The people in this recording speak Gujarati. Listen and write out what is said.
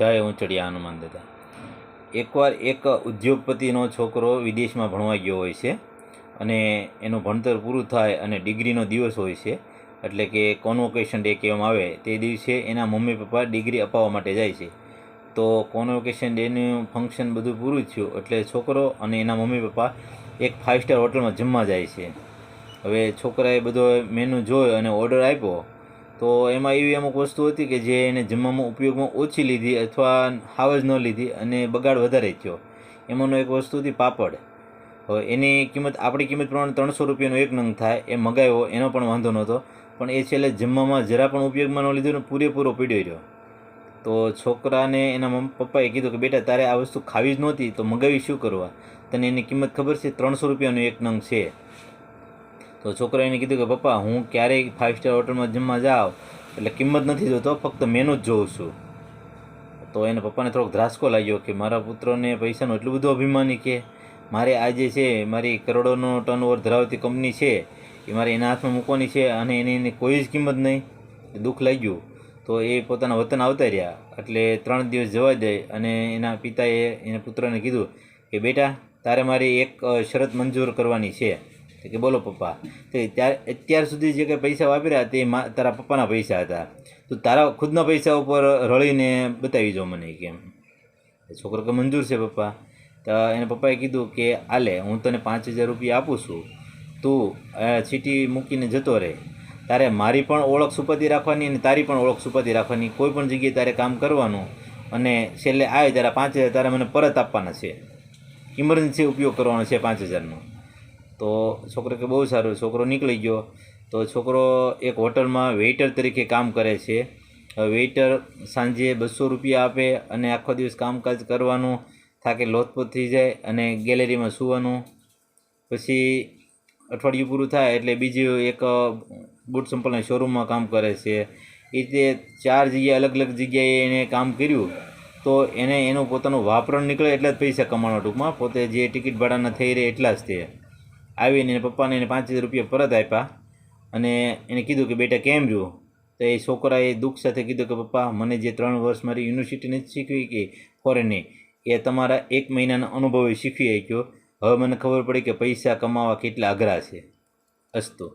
જય ઊંચડિયા હનુમાન દાદા એકવાર એક ઉદ્યોગપતિનો છોકરો વિદેશમાં ભણવા ગયો હોય છે અને એનું ભણતર પૂરું થાય અને ડિગ્રીનો દિવસ હોય છે, એટલે કે કોન્વોકેશન ડે કહેવામાં આવે, તે દિવસે એના મમ્મી પપ્પા ડિગ્રી અપાવવા માટે જાય છે. તો કોન્વોકેશન ડેનું ફંક્શન બધું પૂરું થયું, એટલે છોકરો અને એના મમ્મી પપ્પા એક ફાઇવ સ્ટાર હોટલમાં જમવા જાય છે. હવે છોકરાએ બધો મેનુ જોયો અને ઓર્ડર આપ્યો તો એમાં એવી અમુક વસ્તુ હતી કે જે એને જમવામાં ઉપયોગમાં ઓછી લીધી અથવા હાવ જ ન લીધી અને બગાડ વધારે થયો. એમાંનો એક વસ્તુ હતી પાપડ. હવે એની કિંમત, આપણી કિંમત પ્રમાણે ત્રણસો રૂપિયાનો એક નંગ થાય, એ મગાવ્યો, એનો પણ વાંધો નહોતો. પણ એ છેલ્લે જમવામાં જરા પણ ઉપયોગમાં ન લીધો ને પૂરેપૂરો પીડ્યો રહ્યો. તો છોકરાને એના મમ્મી પપ્પાએ કીધું કે, બેટા, તારે આ વસ્તુ ખાવી જ નહોતી, તો મગાવી શું કરવા? તને એની કિંમત ખબર છે? ત્રણસો રૂપિયાનો એક નંગ છે. તો છોકરાએ એને કીધું કે, પપ્પા, હું ક્યારેય ફાઇવ સ્ટાર હોટલમાં જમવા જાઉં એટલે કિંમત નથી જોતો, ફક્ત મેનુ જ જોઉં છું. તો એને પપ્પાને થોડોક ધ્રાસકો લાગ્યો કે, મારા પુત્રને પૈસાનું એટલું બધું અભિમાની કે, મારે આ જે છે, મારી કરોડોનો ટર્નઓવર ધરાવતી કંપની છે, એ મારે એના હાથમાં મૂકવાની છે અને એની એની કોઈ જ કિંમત નહીં. દુઃખ લાગ્યું. તો એ પોતાના વતન આવતા રહ્યા. એટલે ત્રણ દિવસ જવા દે અને એના પિતાએ એના પુત્રને કીધું કે, બેટા, તારે મારી એક શરત મંજૂર કરવાની છે. કે બોલો પપ્પા. તો ત્યાર અત્યાર સુધી જે કંઈ પૈસા વાપર્યા તે તારા પપ્પાના પૈસા હતા. તો તારા ખુદના પૈસા ઉપર રળીને બતાવી જો મને કેમ છોકરો કે મંજૂર છે પપ્પા. તો એને પપ્પાએ કીધું કે આલે, હું તને પાંચ હજાર રૂપિયા આપું છું. તું ચીઠી મૂકીને જતો રહે. તારે મારી પણ ઓળખ સુપાતી રાખવાની અને તારી પણ ઓળખ સુપાતી રાખવાની. કોઈ પણ જગ્યાએ તારે કામ કરવાનું અને છેલ્લે આવે ત્યારે પાંચ હજાર, તારે મને પરત આપવાના છે. ઇમરજન્સી ઉપયોગ કરવાનો છે પાંચ હજારનો. તો છોકરો કે બહુ સારું, છોકરો નીકળી ગયો. તો છોકરો એક હોટલમાં વેઇટર તરીકે કામ કરે છે. વેઇટર સાંજે બસો રૂપિયા આપે અને આખો દિવસ કામકાજ કરવાનું, થાકે લોથપોથ થઈ જાય અને ગેલેરીમાં સૂવાનું. પછી અઠવાડિયું પૂરું થાય એટલે બીજું એક બૂટ સંપલના શોરૂમમાં કામ કરે છે. એ રીતે ચાર જગ્યાએ અલગ અલગ જગ્યાએ એને કામ કર્યું, તો એને એનું પોતાનું વાપરણ નીકળે એટલા જ પૈસા કમાવાનો ટૂંકમાં. પોતે જે ટિકિટ ભાડાના થઈ રહે એટલા જ તે. આવીને એને પપ્પાને એને પાંચ હજાર રૂપિયા પરત આપ્યા અને એને કીધું કે, બેટા, કેમ રહ્યું? તો એ છોકરાએ દુઃખ સાથે કીધું કે, પપ્પા, મને જે ત્રણ વર્ષ મારી યુનિવર્સિટી નથી શીખવી કે ફોરેનની એ તમારા એક મહિનાના અનુભવે શીખવી શક્યો હવે મને ખબર પડી કે પૈસા કમાવા કેટલા અઘરા છે. અસ્તુ.